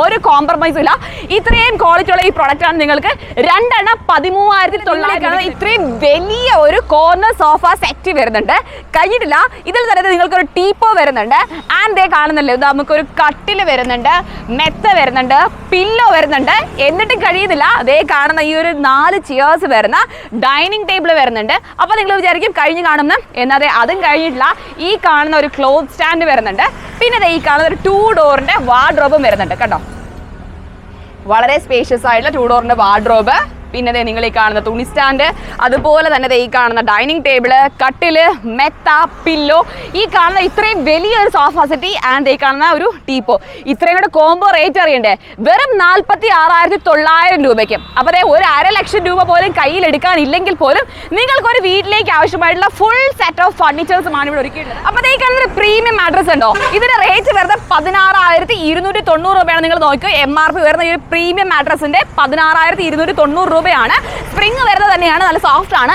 ഒരു കോംപ്രമൈസും ഇല്ല. ഇത്രയും ക്വാളിറ്റി ഉള്ള ഈ പ്രൊഡക്റ്റ് ആണ് നിങ്ങൾക്ക് രണ്ടെണ്ണം പതിമൂവായിരത്തി തൊള്ളായിരത്തി ഇത്രയും വലിയ ഒരു കോർണർ സോഫ സെറ്റ് വരുന്നുണ്ട്. കഴിഞ്ഞിട്ടില്ല. ഇതിൽ തന്നെ നിങ്ങൾക്ക് ഒരു ടീപ്പോ വരുന്നുണ്ട്. ആൻഡ് ദേ കാണുന്നല്ലോ ഇത് നമുക്കൊരു കട്ടിൽ വരുന്നുണ്ട് മെത്ത വരുന്നുണ്ട് പില്ലോ വരുന്നുണ്ട്. എന്നിട്ടും കഴിയുന്നില്ല. അതേ കാണുന്ന ഈ ഒരു നാല് ചെയേഴ്സ് വരുന്ന ഡൈനിങ് ടേബിൾ വരുന്നുണ്ട്. അപ്പോൾ നിങ്ങൾ വിചാരിക്കും കഴിഞ്ഞ് കാണുന്ന എന്നാതെ അതും കഴിഞ്ഞിട്ടില്ല. ഈ കാണുന്ന ഒരു ക്ലോത്ത് സ്റ്റാൻഡ് വരുന്നുണ്ട്. പിന്നെ ഈ കാണുന്ന ഒരു ടൂ ഡോറിന്റെ വാർഡ്രോബും വരുന്നുണ്ട്. കേട്ടോ വളരെ സ്പേഷ്യസ് ആയിട്ടുള്ള ടൂ ഡോറിന്റെ വാർഡ്രോബ് പിന്നെ നിങ്ങൾ ഈ കാണുന്ന തുണി സ്റ്റാൻഡ് അതുപോലെ തന്നെ ദേ ഈ കാണുന്ന ഡൈനിങ് ടേബിൾ കട്ടിൽ മെത്ത പില്ലോ ഈ കാണുന്ന ഇത്രയും വലിയൊരു സോഫ സെറ്റി ആൻഡ് ഈ കാണുന്ന ഒരു ടീപ്പോ. ഇത്രയും കൂടെ കോംബോ റേറ്റ് അറിയണ്ടേ? വെറും നാൽപ്പത്തി ആറായിരത്തി തൊള്ളായിരം രൂപയ്ക്ക്. അപ്പോൾ ദേ ഒരു അര ലക്ഷം രൂപ പോലും കയ്യിൽ എടുക്കാനില്ലെങ്കിൽ പോലും നിങ്ങൾക്ക് ഒരു വീട്ടിലേക്ക് ആവശ്യമായിട്ടുള്ള ഫുൾ സെറ്റ് ഓഫ് ഫർണിച്ചേഴ്സുമാണ് ഇവിടെ ഒരുക്കിയിട്ടുള്ളത്. അപ്പോൾ ഈ കാണുന്ന പ്രീമിയം അഡ്രസ് ഉണ്ടോ? ഇതിന്റെ റേറ്റ് വെറുതെ പതിനാറായിരത്തി ഇരുന്നൂറ്റി തൊണ്ണൂറ് രൂപയാണ്. നിങ്ങൾ നോക്കുക എം ആർ പി വരുന്ന ഈ പ്രീമിയം അഡ്രസ്സിന്റെ പതിനാറായിരത്തി ഇരുന്നൂറ്റി തൊണ്ണൂറ് രൂപയാണ്. സ്പ്രിങ് വരുന്നത് തന്നെയാണ് നല്ല സോഫ്റ്റ് ആണ്.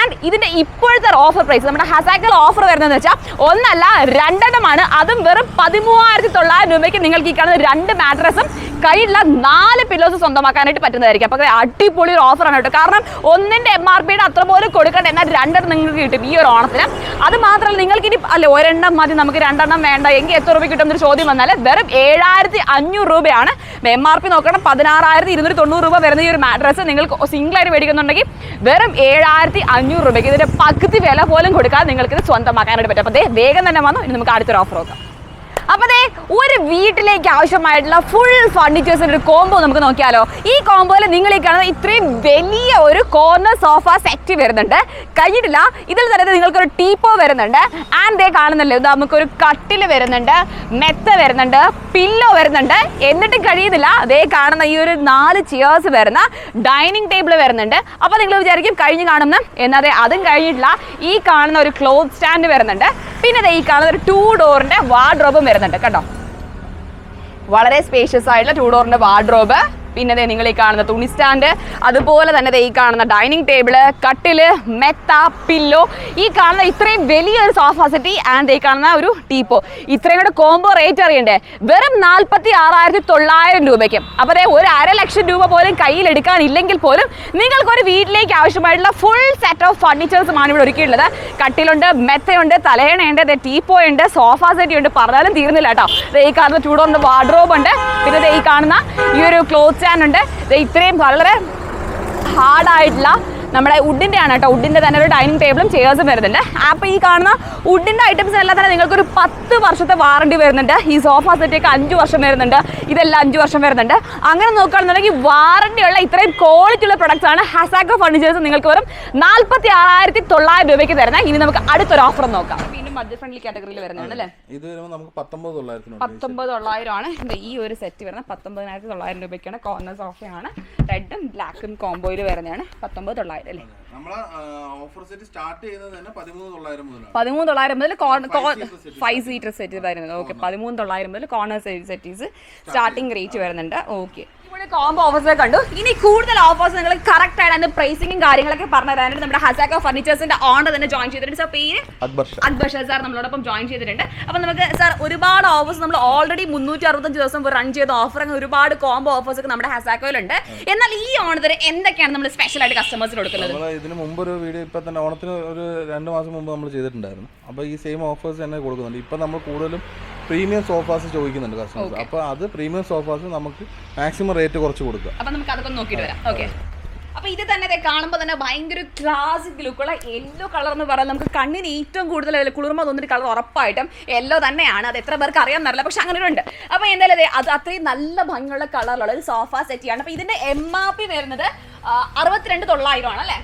ആൻഡ് ഇതിന്റെ ഇപ്പോഴത്തെ ഓഫർ പ്രൈസ് നമ്മുടെ ഹസാക്കൽ ഓഫർ വരുന്നതെന്ന് വെച്ചാൽ ഒന്നല്ല രണ്ടെണ്ണമാണ്. അതും വെറും പതിമൂവായിരത്തി തൊള്ളായിരം രൂപയ്ക്ക് നിങ്ങൾക്ക് ഈ കാണുന്ന രണ്ട് മാട്രസും കയ്യിലുള്ള നാല് പില്ലോസ് സ്വന്തമാക്കാനായിട്ട് പറ്റുന്നതായിരിക്കും. അപ്പോൾ അടിപൊളി ഒരു ഓഫറാണ് കേട്ടോ. കാരണം ഒന്നിന്റെ എം ആർ പിയുടെ അത്ര പോലും കൊടുക്കണ്ട എന്നാൽ രണ്ടെണ്ണം നിങ്ങൾക്ക് കിട്ടും ഈ ഒരു ഓണത്തിന്. അത് മാത്രമല്ല നിങ്ങൾക്ക് ഇനി അല്ലെ ഒരെണ്ണം മതി നമുക്ക് രണ്ടെണ്ണം വേണ്ട. എങ്കിൽ എത്ര രൂപ കിട്ടും എന്നൊരു ചോദ്യം വന്നാൽ വെറും ഏഴായിരത്തി അഞ്ഞൂറ് രൂപയാണ്. എം ആർ പി നോക്കണം പതിനാറായിരത്തി ഇരുന്നൂറ്റി തൊണ്ണൂറ് രൂപ വരുന്ന ഈ ഒരു മാട്രസ് നിങ്ങൾക്ക് സിംഗിൾ ആയിട്ട് മേടിക്കുന്നുണ്ടെങ്കിൽ വെറും ഏഴായിരത്തി അഞ്ഞൂറ് രൂപയ്ക്ക് ഇതിന്റെ പകുതി വില പോലും കൊടുക്കാതെ നിങ്ങൾക്ക് ഇത് സ്വന്തമാക്കാനായിട്ട് പറ്റും. അപ്പോൾ ദേ വേഗം തന്നെ വന്നു. ഇനി നമുക്ക് അടുത്തൊരു ഓഫർ നോക്കാം. അപ്പൊ ദേ ഒരു വീട്ടിലേക്ക് ആവശ്യമായിട്ടുള്ള ഫുൾ ഫർണിച്ചേഴ്സിന്റെ ഒരു കോംബോ നമുക്ക് നോക്കിയാലോ. ഈ കോംബോയിൽ നിങ്ങൾ ഈ കാണുന്ന ഇത്രയും വലിയ ഒരു കോർണർ സോഫ സെറ്റ് വരുന്നുണ്ട്. കഴിഞ്ഞിട്ടില്ല ഇതിൽ തന്നെ നിങ്ങൾക്ക് ഒരു ടീപ്പോ വരുന്നുണ്ട്. ആൻഡ് ദേ കാണുന്നല്ലോ ഇത് നമുക്കൊരു കട്ടിൽ വരുന്നുണ്ട് മെത്ത വരുന്നുണ്ട് പില്ലോ വരുന്നുണ്ട്. എന്നിട്ട് കഴിയുന്നില്ല അതേ കാണുന്ന ഈ ഒരു നാല് ചെയേഴ്സ് വരുന്ന ഡൈനിങ് ടേബിൾ വരുന്നുണ്ട്. അപ്പോൾ നിങ്ങൾ വിചാരിക്കും കഴിഞ്ഞ് കാണുന്ന എന്നാതെ അതും കഴിഞ്ഞിട്ടില്ല. ഈ കാണുന്ന ഒരു ക്ലോത്ത് സ്റ്റാൻഡ് വരുന്നുണ്ട്. പിന്നെ ഈ കാണുന്ന ഒരു ടൂ ഡോറിന്റെ വാർഡ്രോബും വരുന്നുണ്ട്. കേട്ടോ വളരെ സ്പേഷ്യസ് ആയിട്ടുള്ള ടൂ ഡോറിന്റെ വാർഡ്രോബ് പിന്നെ ദേ നിങ്ങൾ ഈ കാണുന്ന തുണി സ്റ്റാൻഡ് അതുപോലെ തന്നെ ദേ ഈ കാണുന്ന ഡൈനിങ് ടേബിൾ കട്ടിൽ മെത്ത പില്ലോ ഈ കാണുന്ന ഇത്രയും വലിയൊരു സോഫ സെറ്റി ആൻഡ് ഈ കാണുന്ന ഒരു ടീപ്പോ ഇത്രയും കൂടെ കോംബോ റേറ്റ് അറിയണ്ടേ? വെറും നാൽപ്പത്തി ആറായിരത്തി തൊള്ളായിരം രൂപയ്ക്ക്. അപ്പോൾ ദേ ഒരു അര ലക്ഷം രൂപ പോലും കയ്യിൽ എടുക്കാനില്ലെങ്കിൽ പോലും നിങ്ങൾക്ക് ഒരു വീട്ടിലേക്ക് ആവശ്യമായിട്ടുള്ള ഫുൾ സെറ്റ് ഓഫ് ഫർണിച്ചേഴ്സുമാണ് ഇവിടെ ഒരുക്കിയിട്ടുള്ളത്. കട്ടിലുണ്ട് മെത്തയുണ്ട് തലയണയുണ്ട് ദേ ടീപ്പോ ഉണ്ട് സോഫ സെറ്റി ഉണ്ട്. പറഞ്ഞാലും തീർന്നില്ല കേട്ടോ. ഈ കാണുന്ന ചൂടുണ്ട് വാർഡ്രോബ് ഉണ്ട്. പിന്നെ ഈ കാണുന്ന ഈ ഒരു ക്ലോത്ത് സ്റ്റാൻഡ് ഇത്രയും വളരെ ഹാർഡായിട്ടുള്ള നമ്മുടെ വുഡിന്റെ ആണ് കേട്ടോ. വുഡിന്റെ തന്നെ ഒരു ഡൈനിങ് ടേബിളും ചെയേഴ്സും വരുന്നുണ്ട്. അപ്പോൾ ഈ കാണുന്ന വുഡിന്റെ ഐറ്റംസ് എല്ലാം തന്നെ നിങ്ങൾക്കൊരു പത്ത് വർഷത്തെ വാറണ്ടി വരുന്നുണ്ട്. ഈ സോഫ സെറ്റൊക്കെ അഞ്ച് വർഷം വരുന്നുണ്ട്. ഇതെല്ലാം അഞ്ച് വർഷം വരുന്നുണ്ട്. അങ്ങനെ നോക്കുകയാണെന്നുണ്ടെങ്കിൽ വാറണ്ടിയുള്ള ഇത്രയും ക്വാളിറ്റി ഉള്ള പ്രൊഡക്ട്സ് ആണ് ഹസാക്കോ ഫർണിച്ചേഴ്സ് നിങ്ങൾക്ക് വെറും നാൽപ്പത്തി ആറായിരത്തി തൊള്ളായിരം രൂപയ്ക്ക് തരുന്നത്. ഇനി നമുക്ക് അടുത്തൊരു ഓഫർ നോക്കാം. ബഡ്ജറ്റ് ഫ്രണ്ട്ലി കാറ്റഗറിയിൽ വരുന്നതാണ് അല്ലേ? ഇത് വരുമ്പോൾ നമുക്ക് പത്തൊമ്പത് തൊള്ളായിരത്തിനുണ്ട് പത്തൊമ്പത് തൊള്ളായിരം ആണ് ഈ ഒരു സെറ്റ് വരുന്നത്. പത്തൊമ്പതിനായിരത്തി തൊള്ളായിരം രൂപയ്ക്കാണ് കോർണർ സോഫയാണ് റെഡും ബ്ലാക്കും കോംബോയിൽ വരുന്നതാണ്. പത്തൊമ്പത് തൊള്ളായിരം അല്ലേ? പതിമൂന്ന് തൊള്ളായിരം മുതൽ. ഫൈവ് സീറ്റർ സെറ്റ് വരുന്നത്. ഓക്കെ പതിമൂന്ന് തൊള്ളായിരം മുതൽ കോർണർ സെറ്റീസ് സ്റ്റാർട്ടിംഗ് റേറ്റ് വരുന്നുണ്ട്. ഓക്കെ ഇവിടെ കോംബോ ഓഫേഴ്സ് കണ്ടു. ഇനി കൂടുതൽ ഓഫേഴ്സ് നിങ്ങൾ കറക്റ്റ് ആയിട്ട് അതിന്റെ പ്രൈസിംഗും കാര്യങ്ങളൊക്കെ പറഞ്ഞു തരാനായിട്ട് നമ്മുടെ ഹസാക്ക ഫർണിച്ചേഴ്സിന്റെ ഓണർ തന്നെ ജോയിൻ ചെയ്തിട്ടുണ്ട്. സർ പേര്? അക്ബർ ഷാ. സാർ നമ്മളോടൊപ്പം ജോയിൻ ചെയ്തിട്ടുണ്ട്. അപ്പൊ നമുക്ക് സാർ ഒരുപാട് ഓഫേഴ്സ് നമ്മൾ ഓൾറെഡി മുന്നൂറ്റി അറുപത്തഞ്ച് ദിവസം റൺ ചെയ്ത ഓഫർ അങ്ങനെ ഒരുപാട് കോംബോ ഓഫേഴ്സ് ഒക്കെ നമ്മുടെ ഹസാക്കോയിലുണ്ട് എന്നാൽ ഈ ഓണത്തിന് എന്തൊക്കെയാണ് നമ്മൾ സ്പെഷ്യൽ ആയിട്ട് കസ്റ്റമേഴ്സിന് കൊടുക്കുന്നത്? ഇതിന് മുമ്പ് ഒരു വീഡിയോ ഇപ്പൊ തന്നെ ഓണത്തിന് ഒരു രണ്ട് മാസം മുമ്പ് നമ്മൾ ചെയ്തിട്ടുണ്ടായിരുന്നു. അപ്പോൾ ഈ സെയിം ഓഫേഴ്സ് തന്നെ കൊടുക്കുന്നുണ്ട്. ഇപ്പൊ നമ്മൾ കൂടുതലും പ്രീമിയം സോഫാസ് ചോദിക്കുന്നുണ്ട് കസ്റ്റമേഴ്സ് അപ്പോൾ അത് പ്രീമിയം സോഫാസ് നമുക്ക് മാക്സിമം റേറ്റ് കുറച്ച് കൊടുക്കുക. അപ്പൊ നമുക്ക് അതൊക്കെ നോക്കിയിട്ട് വരാം. ഓക്കെ അപ്പൊ ഇത് തന്നെ കാണുമ്പോൾ തന്നെ ഭയങ്കര ക്ലാസിക് ലുക്കുള്ള യെല്ലോ കളർ എന്ന് പറയുന്നത് നമുക്ക് കണ്ണിന് ഏറ്റവും കൂടുതൽ കുളിർമ തോന്നുന്ന കളർ ഉറപ്പായിട്ടും യെല്ലോ തന്നെയാണ്. അത് എത്ര പേർക്ക് അറിയാൻ അറിയില്ല പക്ഷെ അങ്ങനെ ഉണ്ട്. അപ്പൊ എന്തായാലും ദേ അത് അത്രയും നല്ല ഭംഗിയുള്ള കളറിലുള്ള ഒരു സോഫ സെറ്റ് ആണ് അപ്പൊ ഇതിന്റെ എം ആർ പി വരുന്നത് അറുപത്തിരണ്ട് തൊള്ളായിരം ആണ് അല്ലേ?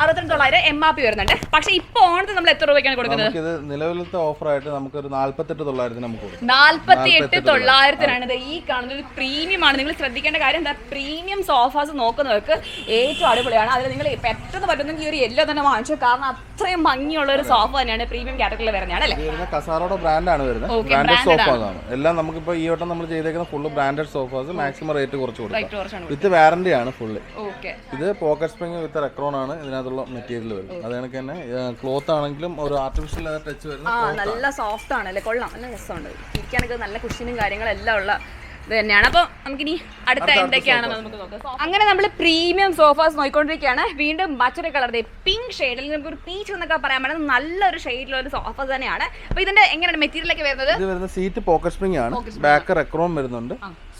അറുപത്തിരണ്ട് തൊള്ളായിരം എം ആർ പി വരുന്നുണ്ട്. പക്ഷെ ഇപ്പൊ ഓണത്തിന് നമ്മൾ എത്ര രൂപയ്ക്കാണ് കൊടുക്കുന്നത്? ഇത് നിലവിലത്തെ ഓഫർ ആയിട്ട് നമുക്ക് ഒരു നാല്പത്തെട്ട് തൊള്ളായിരത്തിന് നമുക്ക് നാല്പത്തി എട്ട് തൊള്ളായിരത്തിനാണ്. ഇത് ഈ കാണുന്നത് ഒരു പ്രീമിയം ആണ്. നിങ്ങൾ ശ്രദ്ധിക്കേണ്ട കാര്യം എന്താ? പ്രീമിയം സോഫാസ് നോക്കുന്നവർക്ക് ഏറ്റവും അടിപൊളിയാണ്. അതിൽ നിങ്ങൾ പെട്ടെന്ന് പറ്റുന്നെങ്കിൽ ഈ ഒരു എല്ലോ തന്നെ വാങ്ങിച്ചു. കാരണം അത്രയും ഭംഗിയുള്ള ഒരു സോഫ തന്നെയാണ് പ്രീമിയം കാറ്റഗറിയിൽ വരുന്നതാണ് അല്ലേ? കസാറോടെ ബ്രാൻഡാണ് വരുന്നത്. ബ്രാൻഡഡ് സോഫാസാണ് എല്ലാം നമുക്കിപ്പോ ഈ വട്ടം നമ്മൾ ചെയ്തേക്കുന്ന full branded sofas maximum rate കുറച്ച് കൊടുക്കും. വിത്ത് വാറന്റി ആണ് ഫുള്ള് ഇത് പോക്കറ്റ് സ്പ്രിങ് വിത്ത് റെക്രോൺ ആണ്. ഇതിനകത്തുള്ള മെറ്റീരിയൽ വരും. അത് കണക്ക് തന്നെ ക്ലോത്ത് ആണെങ്കിലും ഒരു ആർട്ടിഫിഷ്യൽ ടച്ച് വരുന്ന ആ നല്ല സോഫ്റ്റ് ആണ് അല്ലേ കൊള്ളാം. നല്ല രസമുണ്ട്. ഇരിക്കാനൊക്കെ നല്ല കുഷനും കാര്യങ്ങളും എല്ലാം ഉള്ള ഇത് തന്നെയാണ്. അപ്പൊ നമുക്കിനി അടുത്ത എന്തൊക്കെയാണെന്ന് നമുക്ക് നോക്കാം. അങ്ങനെ നമ്മൾ പ്രീമിയം സോഫാസ് നോക്കിക്കൊണ്ടിരിക്കുകയാണ് വീണ്ടും മറ്റൊരു കളർ പിങ്ക് ഷെയ്ഡ് അല്ലെങ്കിൽ നമുക്ക് ഒരു പീച്ച് എന്നൊക്കെ പറയാൻ പറ്റുന്ന നല്ലൊരു ഷെയ്ഡിലുള്ള ഒരു സോഫ തന്നെയാണ്. അപ്പൊ ഇതിന്റെ എങ്ങനെയാണ് മെറ്റീരിയൽ ഒക്കെ വരുന്നത്? ഇത് വരുന്ന സീറ്റ് പോക്കറ്റ് സ്പ്രിംഗ് ആണ്. ബാക്ക് റെക്രോം വരുന്നുണ്ട്.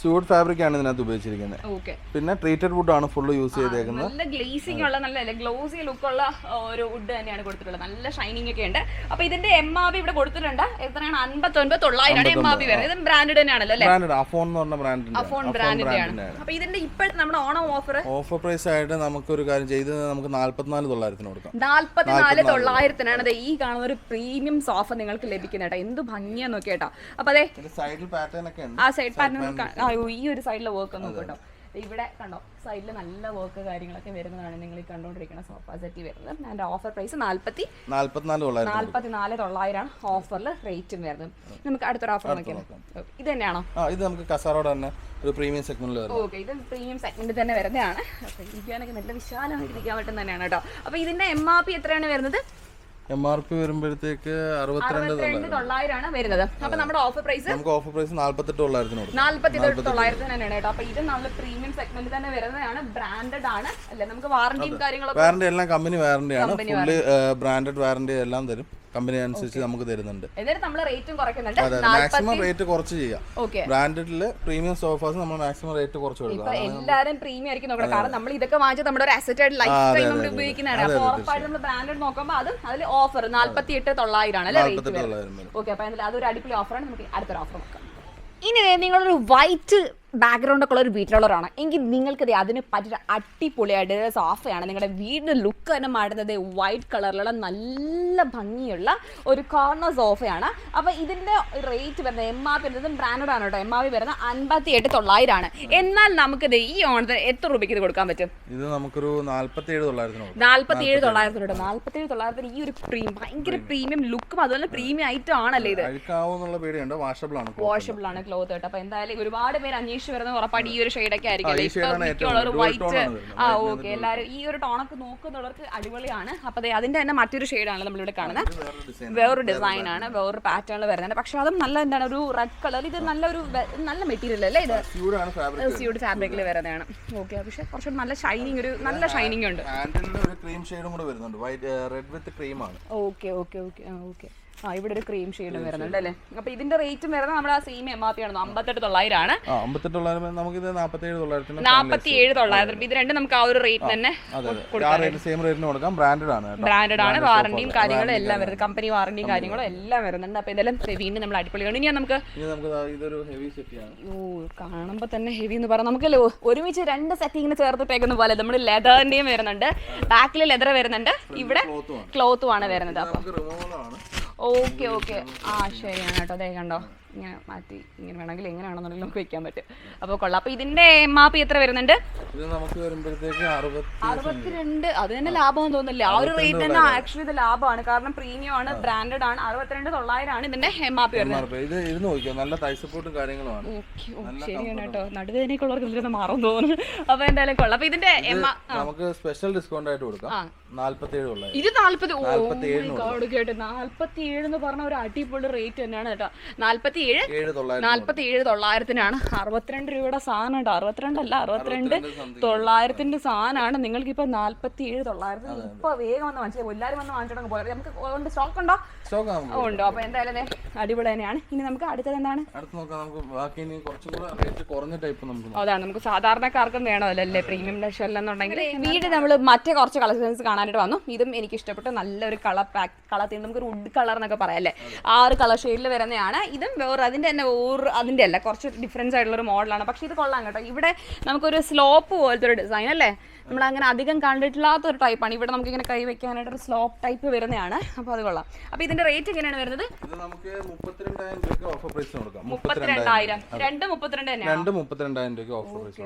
സ്യൂഡ് ഫാബ്രിക് ആണ് ഇതിനകത്ത് ഉപയോഗിച്ചിരിക്കുന്നത്. പിന്നെ ട്രീറ്റഡ് വുഡ് ആണ് ഫുള്ള് യൂസ് ചെയ്തേക്കുന്നത്. നല്ല ഗ്ലേസിംഗ് ഉള്ള നല്ല ഗ്ലോസി ലുക്ക് ഉള്ള ഒരു വുഡ് തന്നെയാണ് കൊടുത്തിട്ടുള്ളത്. നല്ല ഷൈനിങ് ഒക്കെ ഉണ്ട്. അപ്പൊ ഇതിന്റെ എം ആർ പി ഇവിടെ കൊടുത്തിട്ടുണ്ട്. എത്രയാണ്? അൻപത്തി ഒൻപത് തൊള്ളായിരം എം ആർ പി വരുന്നത് ഇത് ബ്രാൻഡഡ് തന്നെയാണല്ലോ ബ്രാൻഡ് അഫോൺ എന്ന് പറഞ്ഞ ബ്രാൻഡ് അഫോൺ ബ്രാൻഡിന്റെ ആണ്. അപ്പൊ ഇതിന്റെ ഇപ്പോഴത്തെ നമ്മുടെ ഓണം ഓഫർ ഓഫർ പ്രൈസ് ആയിട്ട് നമുക്ക് ഒരു കാര്യം ചെയ്ത് നമുക്ക് നാല്പത്തിനാല് തൊള്ളായിരത്തിന് കൊടുക്കാം. നാല്പത്തിനാല് തൊള്ളായിരത്തിനാണ്. ഈ കാണുന്ന ഒരു പ്രീമിയം സോഫ നിങ്ങൾക്ക് ലഭിക്കുന്ന കേട്ടോ. എന്ത് ഭംഗിയാന്ന് നോക്കി കേട്ടോ. അപ്പൊ അതെ സൈഡിൽ പാറ്റേൺ ഒക്കെ ആ സൈഡ് പാറ്റേൺ ഈ ഒരു സൈഡിലെ വർക്ക് ഒന്നും കേട്ടോ ഇവിടെ കണ്ടോ സൈഡിൽ നല്ല വർക്ക് കാര്യങ്ങളൊക്കെ വരുന്നതാണ് നിങ്ങൾ ഈ കണ്ടോണ്ടിരിക്കുന്ന സോഫ സെറ്റ് വരുന്നത്. അതിന്റെ ഓഫർ പ്രൈസ് നാല്പത്തി നാല്പത്തിനാല് തൊള്ളായിരമാണ് ഓഫറിൽ റേറ്റും വരുന്നത്. നമുക്ക് അടുത്തൊരു ഓഫർ ഇത് തന്നെയാണോ? ഇത് നമുക്ക് കസാറോട് തന്നെ ഒരു പ്രീമിയം സെഗ്മെന്റിൽ വരും ഓക്കെ ഇത് പ്രീമിയം സെഗ്മെന്റ് തന്നെ വരുന്നതാണ്. അപ്പൊ ഇരിക്കാനൊക്കെ നല്ല വിശാലമായിട്ട് ഇരിക്കാൻ പറ്റുന്ന തന്നെയാണ് കേട്ടോ. അപ്പൊ ഇതിന്റെ എം ആർ പി എത്രയാണ് വരുന്നത്? എം ആർ പി വരുമ്പോഴത്തേക്ക് അറുപത്തിരണ്ട് തൊള്ളായിരമാണ് വരുന്നത്. അപ്പൊ നമ്മുടെ ഓഫർ പ്രൈസ് നമുക്ക് ഓഫർ പ്രൈസ് നാല്പത്തെട്ട് തൊള്ളായിരത്തിന് കൊടുക്കാം. നാല്പത്തി തൊള്ളായിരത്തിന് തന്നെയാണ് കേട്ടോ. അപ്പൊ ഇത് നമ്മൾ പ്രീമിയം സെഗ്മെന്റ് തന്നെ വരുന്നതാണ്. ബ്രാൻഡഡ് ആണ്. അല്ലെ? നമുക്ക് വാറന്റിയും കാര്യങ്ങളൊക്കെ വാറണ്ടി എല്ലാം കമ്പനി വാറണ്ടി ആണ്. ഫുള്ള് ബ്രാൻഡഡ് വാറണ്ടി എല്ലാം തരും. കമ്പനി അനുസരിച്ച് നമുക്ക് തരുന്നുണ്ട്. മാക്സിമം റേറ്റ് കുറച്ച് ചെയ്യാം. ബ്രാൻഡഡിൽ ബ്രാൻഡഡിൽ പ്രീമിയം സോഫാസ് നമ്മൾ മാക്സിമം റേറ്റ് കുറച്ച് കൊടുക്കാം. എല്ലാരും പ്രീമിയം ആയിരിക്കും നോക്കണം. കാരണം നമ്മൾ ഇതൊക്കെ വാങ്ങിച്ച് നമ്മുടെ ഒരു അസറ്റഡ് ലൈഫ് ടൈം നമ്മൾ ഉപയോഗിക്കുന്നതാണ്. അപ്പൊ ഉറപ്പായിട്ട് നമ്മൾ ബ്രാൻഡഡ് നോക്കുമ്പോൾ അതും അതിൽ ഓഫർ നാല്പത്തി എട്ട് തൊള്ളായിരം ആണ് അല്ലേ റേറ്റ് ഓക്കെ അപ്പൊ അതൊരു അടിപൊളി ഓഫറാണ് നമുക്ക് അടുത്തൊരു ഓഫർ നോക്കാം. ഇനി നിങ്ങളൊരു വൈറ്റ് ബാക്ക്ഗ്രൗണ്ട് ഒക്കെ ഉള്ള ഒരു വീട്ടിലുള്ളവരാണ്. എങ്കിൽ നിങ്ങൾക്ക് ദേ അതിന് പറ്റിയ അടിപൊളിയായിട്ട് സോഫയാണ് നിങ്ങളുടെ വീടിന്റെ ലുക്ക് തന്നെ മാറ്റുന്നത് വൈറ്റ് കളറിലുള്ള നല്ല ഭംഗിയുള്ള ഒരു കോർണർ സോഫയാണ് അപ്പോൾ ഇതിന്റെ റേറ്റ് വരുന്നത് എം ആർ പി വരുന്നത് ബ്രാൻഡ് ആണ് കേട്ടോ. എം ആർ പി വരുന്നത് അൻപത്തി എട്ട് തൊള്ളായിരമാണ് എന്നാൽ നമുക്കിത് ഈ ഓണത്തിന് എത്ര രൂപയ്ക്ക് ഇത് കൊടുക്കാൻ പറ്റും? ഇത് നമുക്കൊരു നാല്പത്തി ഏഴ് തൊള്ളായിരത്തിന് കൊടുക്കാം. നാല്പത്തി ഏഴ് തൊള്ളായിരത്തിന് കേട്ടോ നാൽപ്പത്തി ഏഴ് തൊള്ളായിരത്തിന് ഈ ഒരു പ്രീമിയം ഭയങ്കര പ്രീമിയം ലുക്കും അതുപോലെ പ്രീമിയം ഐറ്റം ആണല്ലേ ഇത്? പേടിയുണ്ട്. വാഷബിൾ ആണ് വാഷബിൾ ആണ് ക്ലോത്ത് കേട്ടോ. അപ്പോൾ എന്തായാലും ഒരുപാട് പേര് അന്വേഷിച്ച് വരുന്നത് ഉറപ്പായിട്ട് ഈ ഒരു ഷെയ്ഡൊക്കെ ആയിരിക്കും. വൈറ്റ്. ആ ഓക്കെ എല്ലാവരും ഈ ഒരു ടോണൊക്കെ നോക്കുന്നുള്ളവർക്ക് അടിപൊളിയാണ്. അപ്പൊ അതിന്റെ തന്നെ മറ്റൊരു ഷെയ്ഡാണ് നമ്മളിവിടെ കാണുന്നത്. വേറൊരു ഡിസൈൻ ആണ്. വേറൊരു പാറ്റേണിൽ വരുന്നത്. പക്ഷെ അതും നല്ല എന്താണ് ഒരു റെഡ് കളർ ഇത് നല്ലൊരു നല്ല മെറ്റീരിയൽ അല്ലേ ഇത്? സ്യൂഡ് ഫാബ്രിക്കിൽ വരുന്നതാണ്. ഓക്കെ പക്ഷെ കുറച്ചുകൂടി നല്ല ഷൈനിങ് ഒരു നല്ല ഷൈനിങ് ഉണ്ട്. ക്രീം ഷെയ്ഡും കൂടെ വരുന്നുണ്ട്. റെഡ് വിത്ത് ക്രീം ആണ്. ഓക്കെ ഓക്കെ ഓക്കെ ഓക്കെ ആ ഇവിടെ ഒരു ക്രീം ഷെയ്ഡ് വരുന്നുണ്ട് അല്ലേ? അപ്പൊ ഇതിന്റെ റേറ്റും വരുന്നത് നമ്മുടെ ആ സെയിം എം ആർ പി ആണ് അമ്പത്തെട്ട് തൊള്ളായിരം ആണ് നമുക്കിത് നാൽപ്പത്തി ഏഴ് തൊള്ളായിരത്തിന് നാൽപ്പത്തി ഏഴ് തൊള്ളായിരം. ഇത് രണ്ടും നമുക്ക് ആ ഒരു റേറ്റ് തന്നെ സെയിം റേറ്റിന് കൊടുക്കാം ബ്രാൻഡഡ് ആണ് ബ്രാൻഡഡ് ആണ്. വാറണ്ടിയും കാര്യങ്ങളും എല്ലാം വരുന്നത്. കമ്പനി വാറണ്ടിയും കാര്യങ്ങളും എല്ലാം വരുന്നുണ്ട്. അപ്പൊ ഇതെല്ലാം വീണ്ടും നമ്മൾ അടിപൊളിയാണ് ഇനി നമുക്ക് നമുക്ക് ഇതൊരു ഹെവി ഓ കാണുമ്പോൾ തന്നെ ഹെവി എന്ന് പറയാം. നമുക്ക് ലോ- ഒരുമിച്ച് രണ്ട് സെറ്റ് ഇങ്ങനെ ചേർത്തിട്ടേക്കുന്ന പോലെ നമ്മൾ ലെതറിന്റെയും വരുന്നുണ്ട്. ബാക്കിൽ ലെതർ വരുന്നുണ്ട്. ഇവിടെ ക്ലോത്തും ആണ്. വരുന്നത്. അപ്പൊ നമുക്ക് ഓക്കെ ഓക്കെ. ആ ശരിയാണ് കേട്ടോ. അതേ കണ്ടോ? ഇങ്ങനെ മാറ്റി. ഇങ്ങനെ വേണമെങ്കിൽ എങ്ങനെയാണെന്നുണ്ടെങ്കിൽ നമുക്ക് വെക്കാൻ പറ്റും. അപ്പോൾ കൊള്ളാം. അപ്പോൾ ഇതിന്റെ എം ആർ പി എത്ര വരുന്നുണ്ട്? ഇത് നമുക്ക് വരുമ്പോഴത്തേക്ക് അറുപത്തി അറുപത്തിരണ്ട്. അത് തന്നെ ലാഭം തോന്നില്ല ആ ഒരു റേറ്റ് തന്നെ ആക്ച്വലി ഇത് ലാഭമാണ്. കാരണം പ്രീമിയം ആണ് ബ്രാൻഡഡ് ആണ്. അറുപത്തിരണ്ട് തൊള്ളായിരം ആണ് ഇതിന്റെ എം ആർ പി വരുന്നത്. ഇത് ഇത് നോക്കിയോ നല്ല തൈ സപ്പോർട്ടും കാര്യങ്ങളുമാണ്. ഓക്കെ ഓ ശരിയാണ് കേട്ടോ. നടുവേദനയൊക്കെ ഉള്ളവർക്ക് ഇതിലൊന്ന് മാറും തോന്നുന്നു. അപ്പൊ എന്തായാലും കൊള്ളാം. അപ്പൊ ഇതിന്റെ എം നമുക്ക് സ്പെഷ്യൽ ഡിസ്കൗണ്ട് ആയിട്ട് കൊടുക്കാം. നാല്പത്തി ഏഴ് ഇത് നാല്പത്തി ഏഴ് എന്ന് പറഞ്ഞ ഒരു അടിപൊളി റേറ്റ് തന്നെയാണ് കേട്ടോ. നാല്പത്തി ഏഴ് നാൽപ്പത്തി ഏഴ് തൊള്ളായിരത്തിനാണ്. അറുപത്തിരണ്ട് രൂപയുടെ സാധനം കേട്ടോ. അറുപത്തിരണ്ടല്ല അറുപത്തിരണ്ട്. തൊള്ളായിരത്തിന്റെ സാധനമാണ്. നിങ്ങൾക്ക് ഇപ്പൊ നാല്പത്തി ഏഴ് തൊള്ളായിരത്തിന് ഇപ്പൊ വേഗം വന്ന് വാങ്ങിച്ചത് എല്ലാവരും വന്ന് വാങ്ങിച്ചോണ്ട് പോലെ നമുക്ക് കൊണ്ട് സ്റ്റോക്ക് ഉണ്ടോ? സ്റ്റോക്ക് ഉണ്ടോ? അപ്പൊ എന്തായാലും അടിപൊളി തന്നെയാണ്. ഇനി നമുക്ക് അടുത്തത് എന്താണ്? നോക്കാം. നമുക്ക് ബാക്കി ഇനി കുറച്ചും കുറഞ്ഞ ടൈപ്പ് നമുക്ക് നോക്കാം. അതാണ്. നമുക്ക് സാധാരണക്കാർക്കും വേണമല്ലേ അല്ലേ? പ്രീമിയം ലക്ഷം എന്നുണ്ടെങ്കിൽ. വീട് നമ്മൾ മറ്റേ കുറച്ച് കളക്ഷൻസ് കാണാനായിട്ട് വന്നു. ഇതും എനിക്ക് ഇഷ്ടപ്പെട്ടു നല്ലൊരു കളർ പാക്ക് കളർ തീം നമുക്ക് വുഡ് കളർ എന്നൊക്കെ പറയാം അല്ലേ? ആ ഒരു കളർ ഷെയ്ഡിൽ വരുന്നതാണ്. ഇതും വേറെ അതിന്റെ തന്നെ വേറെ അതിന്റെ അല്ല കുറച്ച് ഡിഫറൻസ് ആയിട്ടുള്ള ഒരു മോഡലാണ് പക്ഷേ ഇത് കൊള്ളാം കേട്ടോ. ഇവിടെ നമുക്കൊരു സ്ലോപ്പ് പോലത്തെ ഒരു ഡിസൈൻ അല്ലേ? നമ്മൾ അങ്ങനെ അധികം കണ്ടിട്ടില്ലാത്ത ഒരു ടൈപ്പാണ് ഇവിടെ നമുക്ക് ഇങ്ങനെ കൈ വെക്കാനായിട്ട് ഒരു സ്ലോപ്പ് ടൈപ്പ് വരുന്നതാണ്. അപ്പോൾ അത് കൊള്ളാം. അപ്പോൾ ഇതിന്റെ റേറ്റ് എങ്ങനെയാണ് വരുന്നത്? മുപ്പത്തിരണ്ടായിരം രണ്ട് മുപ്പത്തിരണ്ട് രണ്ട് മുപ്പത്തിരണ്ടായിരം രൂപയ്ക്ക് ഓഫർ പ്രൈസ്.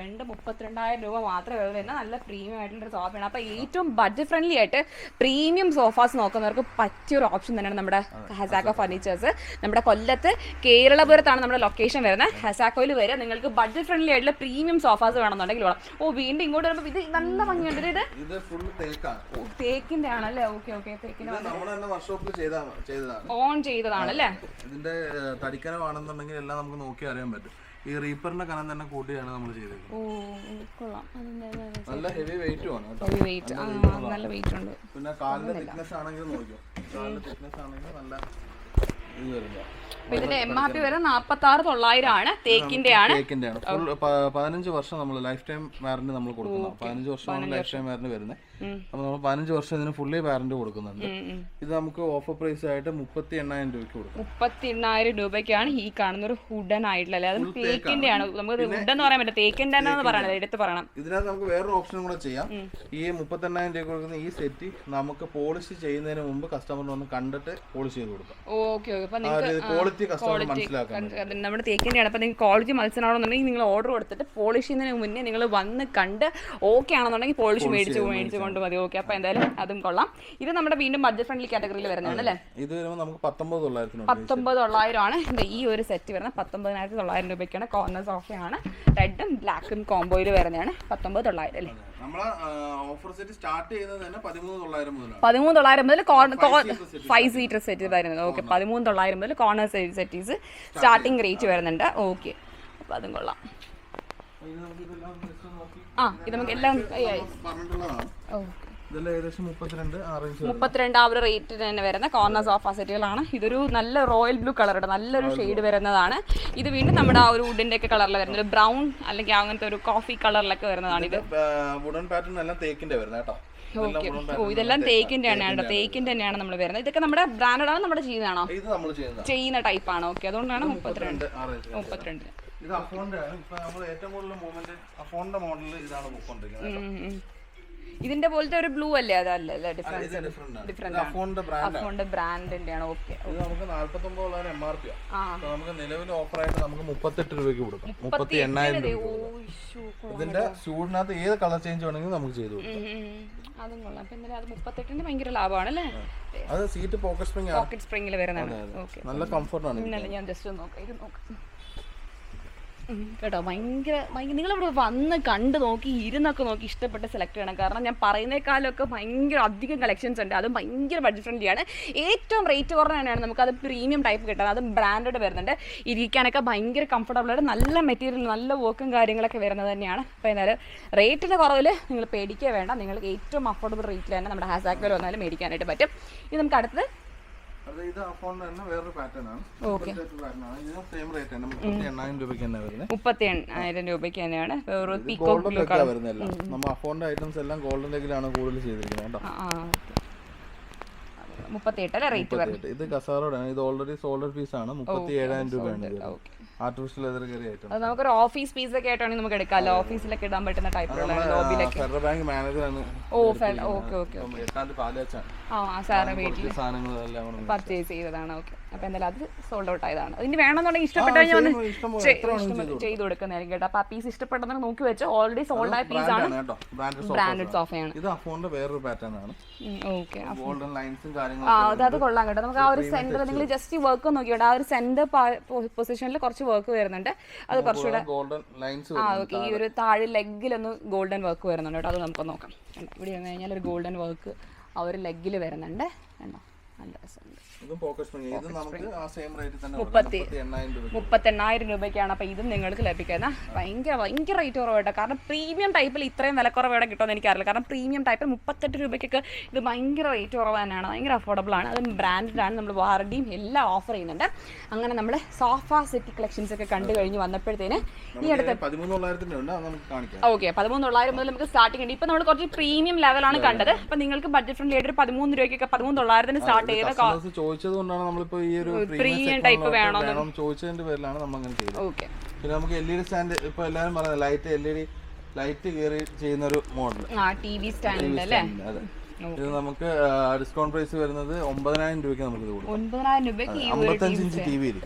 രണ്ട് മുപ്പത്തിരണ്ടായിരം രൂപ മാത്രമേ ഉള്ളൂ. എന്നാൽ നല്ല പ്രീമിയം ആയിട്ടുള്ള ഒരു സോഫയാണ് അപ്പോൾ ഏറ്റവും ബഡ്ജറ്റ് ഫ്രണ്ട്ലി ആയിട്ട് പ്രീമിയം സോഫാസ് നോക്കുന്നവർക്ക് പറ്റിയ ഒരു ഓപ്ഷൻ തന്നെയാണ് നമ്മുടെ ഹസാക്കോ ഫർണിച്ചേഴ്സ് നമ്മുടെ കൊല്ലത്ത് കേരളപുരത്താണ് നമ്മുടെ ലൊക്കേഷൻ വരുന്നത്. ഹസാക്കോയിൽ വരെ നിങ്ങൾക്ക് ബഡ്ജറ്റ് ഫ്രണ്ട്ലി ആയിട്ടുള്ള പ്രീമിയം സോഫാസ് വേണമെന്നുണ്ടെങ്കിൽ വേണം ഓ വീണ്ടും ഇങ്ങോട്ട് വരുമ്പോൾ ഇത് നല്ല ഭംഗിയുണ്ട്. ഇത് ഇത് ഫുൾ തേക്കാണ്. ഓ, തേക്കിന്റെ ആണല്ലേ? ഓക്കെ ഓക്കെ തേക്കിന്റെ ആണ് നമ്മൾ തന്നെ വർക്ക്ഷോപ്പിൽ ചെയ്ത ചെയ്തതാണ്. ഓൺ ചെയ്തതാണല്ലേ ഇതിന്റെ തടിക്കനമാണെന്നുണ്ടെങ്കിൽ എല്ലാം നമുക്ക് നോക്കി അറിയാൻ പറ്റും. ഈ റീപ്പറിന്റെ കനം തന്നെ കൂട്ടിയാണ് നമ്മൾ ചെയ്തത് നല്ല ഹെവി വെയിറ്റും ആണ് ട്ടോ ഹെവി വെയിറ്റ് നല്ല വെയിറ്റ് ഉണ്ട്. പിന്നെ കാലിന്റെ തിക്നെസ് ആണെങ്കിലും നോക്കിയോ? കാലിന്റെ തിക്നെസ് ആണെങ്കിൽ നല്ല ഇത് ഇതിന്റെ എം ആർ പി വരെ നാപ്പത്തി ആറ് തൊള്ളായിരം ആണ്. തേക്കിന്റെ ആണ്. തേക്കിന്റെ ആണ് പതിനഞ്ച് വർഷം നമ്മൾ ലൈഫ് ടൈം വാറന്റി നമ്മൾ കൊടുക്കുന്നത് പതിനഞ്ച് വർഷമാണ് ലൈഫ് ടൈം വാറന്റി വരുന്നത് അപ്പൊ നമ്മൾ പതിനഞ്ച് വർഷം ഇതിന് ഫുള്ളി വാറന്റി കൊടുക്കുന്നുണ്ട്. ഇത് നമുക്ക് ഓഫർ പ്രൈസ് ആയിട്ട് മുപ്പത്തി എണ്ണായിരം രൂപയ്ക്ക് കൊടുക്കും. മുപ്പത്തി എണ്ണായിരം രൂപയ്ക്കാണ് ഈ കാണുന്ന ഒരു ഹുഡൻ ആയിട്ടുള്ള അല്ലെ? അത് തേക്കിന്റെ ആണ് നമുക്ക് ഹുഡ് എന്ന് പറയാൻ പറ്റില്ല. തേക്കിന്റെ പറയണത് എടുത്ത് പറയണം. ഇതിനകത്ത് നമുക്ക് വേറൊരു ഓപ്ഷനും കൂടെ ചെയ്യാം. ഈ മുപ്പത്തി എണ്ണായിരം രൂപ കൊടുക്കുന്ന ഈ സെറ്റ് നമുക്ക് പോളിഷ് ചെയ്യുന്നതിന് മുമ്പ് കസ്റ്റമറിന് ഒന്ന് കണ്ടിട്ട് പോളിഷ് ചെയ്ത് കൊടുക്കാം. ഓക്കെ ഓക്കെ ക്വാളിറ്റി കസ്റ്റമർ അത് നമ്മുടെ തേക്കിന്റെ ആണ് അപ്പൊ നിങ്ങൾക്ക് ക്വാളിറ്റി മത്സരമാണെന്നുണ്ടെങ്കിൽ നിങ്ങൾ ഓർഡർ കൊടുത്തിട്ട് പോളിഷ് ചെയ്യുന്നതിന് മുന്നേ നിങ്ങൾ വന്ന് കണ്ട് ഓക്കെ ആണെന്നുണ്ടെങ്കിൽ പോളിഷ് മേടിച്ച് മേടിച്ച് കൊണ്ട് മതി. ഓക്കെ അപ്പൊ എന്തായാലും അതും കൊള്ളാം. ഇത് നമ്മുടെ വീണ്ടും ബഡ്ജറ്റ് ഫ്രണ്ട്ലി കാറ്റഗറിയിൽ വരുന്നതാണ് അല്ലേ? ഇത് വരുമ്പോൾ നമുക്ക് പത്തൊമ്പത് തൊള്ളായിരത്തിനുണ്ട് പത്തൊമ്പത് തൊള്ളായിരം ആണ് ഈ ഒരു സെറ്റ് വരുന്നത് പത്തൊമ്പതിനായിരത്തി തൊള്ളായിരം രൂപയ്ക്കാണ്. കോർണർ സോഫയാണ് റെഡും ബ്ലാക്കും കോംബോയിൽ വരുന്നതാണ്. പത്തൊമ്പത് തൊള്ളായിരം അല്ലേ പതിമൂന്ന് തൊള്ളായിരം മുതൽ ഫൈവ് സീറ്റർ സെറ്റ് വരുന്നത്. ഓക്കെ പതിമൂന്ന് തൊള്ളായിരം മുതൽ കോർണർ സെറ്റീസ് സ്റ്റാർട്ടിംഗ് റേറ്റ് വരുന്നുണ്ട്. ഓക്കെ അപ്പോൾ അതും കൊള്ളാം. ആ ഇത് നമുക്ക് എല്ലാം ഏകദേശം മുപ്പത്തിരണ്ട് ആറേഞ്ച് മുപ്പത്തിരണ്ട് ആ ഒരു റേറ്റിൽ തന്നെ വരുന്ന കോർണർ സോഫ സെറ്റുകളാണ് ഇതൊരു നല്ല റോയൽ ബ്ലൂ കളറുടെ നല്ലൊരു ഷെയ്ഡ് വരുന്നതാണ്. ഇത് വീണ്ടും നമ്മുടെ ആ ഒരു വുഡിന്റെ ഒക്കെ കളറിൽ വരുന്ന ഒരു ബ്രൗൺ അല്ലെങ്കിൽ അങ്ങനത്തെ ഒരു കോഫി കളറിലൊക്കെ വരുന്നതാണ് ഇത്. വുഡൻ പാറ്റേൺ എല്ലാം തേക്കിന്റെ വരുന്നത് കേട്ടോ. ഓക്കെ ഓ ഇതെല്ലാം തേക്കിന്റെ തന്നെയാണ് കേട്ടോ. തേക്കിന്റെ തന്നെയാണ്. നമ്മൾ വരുന്നത്. ഇതൊക്കെ നമ്മുടെ ബ്രാൻഡാണ് ആണ് നമ്മുടെ ചെയ്യുന്നതാണോ? ചെയ്യുന്ന ടൈപ്പാണ് ഓക്കെ അതുകൊണ്ടാണ് മുപ്പത്തിരണ്ട്. ആറേഞ്ച് മുപ്പത്തിരണ്ടിന് ഇത് അഫോണിന്റെ ആണ് ഇപ്പൊ നമ്മൾ ഏറ്റവും കൂടുതൽ മൂവ്മെന്റ് അഫോണിന്റെ മോഡൽ ഇതാണ് ഉം. ഇതിന്റെ പോലത്തെ ഒരു ബ്ലൂ അല്ലേ അതല്ല ഡിഫറൻസ് അഫോണിന്റെ ബ്രാൻഡിന്റെ ആണ്. ഓക്കെ ഇത് നമുക്ക് നാല്പത്തൊമ്പത് തൊള്ളായിരം എം ആർ പി നമുക്ക് നിലവിൽ ഓഫർ ആയിട്ട് നമുക്ക് മുപ്പത്തെട്ട് രൂപയ്ക്ക് കൊടുക്കാം. മുപ്പത്തി എണ്ണായിരം രൂപ ഇതിന്റെ ഏത് കളർ ചേഞ്ച് വേണമെങ്കിലും നമുക്ക് ചെയ്തു കൊടുക്കാം. അതും കൊള്ളാം. അപ്പൊ അത് മുപ്പത്തെട്ടിന് ഭയങ്കര ലാഭമാണ് അല്ലേ അത് സീറ്റ് പോക്കറ്റ് സ്പ്രിംഗ് പോക്കറ്റ് സ്പ്രിംഗിൽ വരുന്നതാണ്. ഓക്കെ നല്ല കംഫർട്ടാണ് ഞാൻ ജസ്റ്റ് നോക്കാം. ഇത് നോക്കാം. കേട്ടോ ഭയങ്കര ഭയങ്കര നിങ്ങളിവിടെ വന്ന് കണ്ട് നോക്കി ഇരുന്നൊക്കെ നോക്കി ഇഷ്ടപ്പെട്ട് സെലക്ട് ചെയ്യണം കാരണം ഞാൻ പറയുന്നേക്കാളൊക്കെ ഭയങ്കര അധികം കളക്ഷൻസ് ഉണ്ട്. അതും ഭയങ്കര ബഡ്ജറ്റ് ഫ്രണ്ട്ലിയാണ് ഏറ്റവും റേറ്റ് കുറഞ്ഞ തന്നെയാണ് അത് പ്രീമിയം ടൈപ്പ് കിട്ടുന്നത്. അതും ബ്രാൻഡഡ് വരുന്നുണ്ട്. ഇരിക്കാനൊക്കെ ഭയങ്കര കംഫർട്ടബിൾ ആയിട്ട് നല്ല മെറ്റീരിയൽ നല്ല വർക്കും കാര്യങ്ങളൊക്കെ വരുന്നത് തന്നെയാണ്. അപ്പോൾ എന്നാലും റേറ്റിന്റെ കുറവിൽ നിങ്ങൾ പേടിക്കുക വേണ്ട. നിങ്ങൾക്ക് ഏറ്റവും അഫോർഡബിൾ റേറ്റിൽ തന്നെ നമ്മുടെ ഹാസാക്കിൽ വന്നാലും മേടിക്കാനായിട്ട് പറ്റും. ഇനി നമുക്ക് അടുത്തത് അത് ഇത് അഫോണിന്റെ തന്നെ വേറൊരു പാറ്റേൺ ആണ്. ഓക്കെ പാറ്റേൺ ആണ്. ഇത് സെയിം റേറ്റ് തന്നെ മുപ്പത്തി എണ്ണായിരം രൂപയ്ക്ക് തന്നെ വരുന്നത് മുപ്പത്തി എണ്ണായിരം രൂപയ്ക്ക് തന്നെയാണ്. വേറൊരു പീക്കോ ഗോൾഡൻ ലെഗിലാണ് വരുന്നതല്ല. നമ്മൾ അഫോണിന്റെ ഐറ്റംസ് എല്ലാം ഗോൾഡൻ ലെഗിലാണ് കൂടുതൽ ചെയ്തിരിക്കുന്നത് കേട്ടോ. മുപ്പത്തി എട്ട് അല്ലേ റേറ്റ് ഇത് കസാറോടാണ് ഇത് ഓൾറെഡി സോൾഡർ പീസ് ആണ്. മുപ്പത്തി ഏഴായിരം രൂപയാണ് ഓക്കെ. അത് നമുക്കൊരു ഓഫീസ് പീസ് ഒക്കെ ആയിട്ടാണെങ്കിൽ നമുക്ക് എടുക്കാമല്ലോ ഓഫീസിലൊക്കെ ഇടാൻ പറ്റുന്ന ടൈപ്പുള്ള ഓ ഓക്കെ ഓക്കെ ആ സാറ് വീട്ടിൽ പർച്ചേസ് ചെയ്തതാണ് ഓക്കെ. അപ്പോൾ എന്തായാലും അത് സോൾഡ് ഔട്ട് ആയതാണ്. ഇനി വേണമെന്നുണ്ടെങ്കിൽ ഇഷ്ടപ്പെട്ട ഞാൻ ചെയ്ത് കൊടുക്കുന്നതായിരിക്കും കേട്ടോ. അപ്പോൾ ആ പീസ് ഇഷ്ടപ്പെട്ടെന്ന് നോക്കി വെച്ചോ ഓൾറെഡി സോൾഡ് ആയ പീസ് ആണ്. ബ്രാൻഡ് ബ്രാൻഡഡ് സോഫയാണ് ഇത് അഫോണിന്റെ വേറൊരു പാറ്റേൺ ആണ്. ഓക്കെ ഗോൾഡൻ ലൈൻസും കാര്യങ്ങളും ആ അത് കൊള്ളാം കേട്ടോ. നമുക്ക് ആ ഒരു സെന്റർ നിങ്ങൾ ജസ്റ്റ് വർക്ക് നോക്കിയോട്ടെ ആ ഒരു സെന്റർ പൊസിഷനിൽ കുറച്ച് വർക്ക് വരുന്നുണ്ട്. അത് കുറച്ചുകൂടെ ഗോൾഡൻ ലൈൻസ് ആ ഓക്കെ ഈ ഒരു താഴെ ലെഗിലൊന്ന് ഗോൾഡൻ വർക്ക് വരുന്നുണ്ട് കേട്ടോ. അത് നമുക്ക് നോക്കാം. ഇവിടെ വന്നു കഴിഞ്ഞാൽ ഒരു ഗോൾഡൻ വർക്ക് ആ ഒരു ലെഗിൽ വരുന്നുണ്ട്. കണ്ടോ? നല്ല രസമുണ്ട്. മുപ്പത്തി- മുപ്പത്തെണ്ണായിരം രൂപയ്ക്കാണ് അപ്പോൾ ഇതും നിങ്ങൾക്ക് ലഭിക്കുന്ന ഭയങ്കര ഭയങ്കര റേറ്റ് കുറവായിട്ട് കാരണം പ്രീമിയം ടൈപ്പിൽ ഇത്രയും വിലക്കുറവ് ഇവിടെ കിട്ടുമെന്ന് എനിക്കറിയില്ല. കാരണം പ്രീമിയം ടൈപ്പിൽ മുപ്പത്തെട്ട് രൂപയ്ക്കൊക്കെ ഇത് ഭയങ്കര റേറ്റ് കുറവ് തന്നെയാണ്. ഭയങ്കര അഫോർഡബിൾ ആണ്. അതും ആണ്. നമ്മൾ വാറണ്ടിയും എല്ലാം ഓഫർ ചെയ്യുന്നുണ്ട്. അങ്ങനെ നമ്മൾ സോഫ സെറ്റ് കളക്ഷൻസ് ഒക്കെ കണ്ടു കഴിഞ്ഞ് വന്നപ്പോഴത്തേന് ഈ അടുത്ത് ഓക്കെ പതിമൂന്ന് തൊള്ളായിരം മുതൽ നമുക്ക് സ്റ്റാർട്ടിംഗ് ഉണ്ട്. ഇപ്പൊ നമ്മൾ കുറച്ച് പ്രീമിയം ലെവലാണ് കണ്ടത്. അപ്പൊ നിങ്ങൾക്ക് ബഡ്ജറ്റ് ഫ്രണ്ട്ലി ആയിട്ട് ഒരു പതിമൂന്ന് രൂപയ്ക്കൊക്കെ പതിമൂന്ന് തൊള്ളായിരത്തിന് സ്റ്റാർട്ട് ചെയ്ത ചോദിച്ചത് കൊണ്ടാണ് നമ്മളിപ്പോ ഈ ഒരു പ്രീമിയം ടൈപ്പ്. വേണം ചോദിച്ചതിന്റെ പേരിലാണ് നമ്മൾ അങ്ങനെ ചെയ്തത് പിന്നെ നമുക്ക് എൽ ഇ ഡി സ്റ്റാൻഡ് ഇപ്പൊ എല്ലാരും പറയുന്നത് light L E D light കയറി ചെയ്യുന്ന ഒരു മോഡൽ ഇത് നമുക്ക് ഡിസ്കൗണ്ട് പ്രൈസ് വരുന്നത് ഒമ്പതിനായിരം രൂപയ്ക്ക് നമുക്ക് ഇത് കൊടുക്കും. അമ്പത്തഞ്ച് inch T V L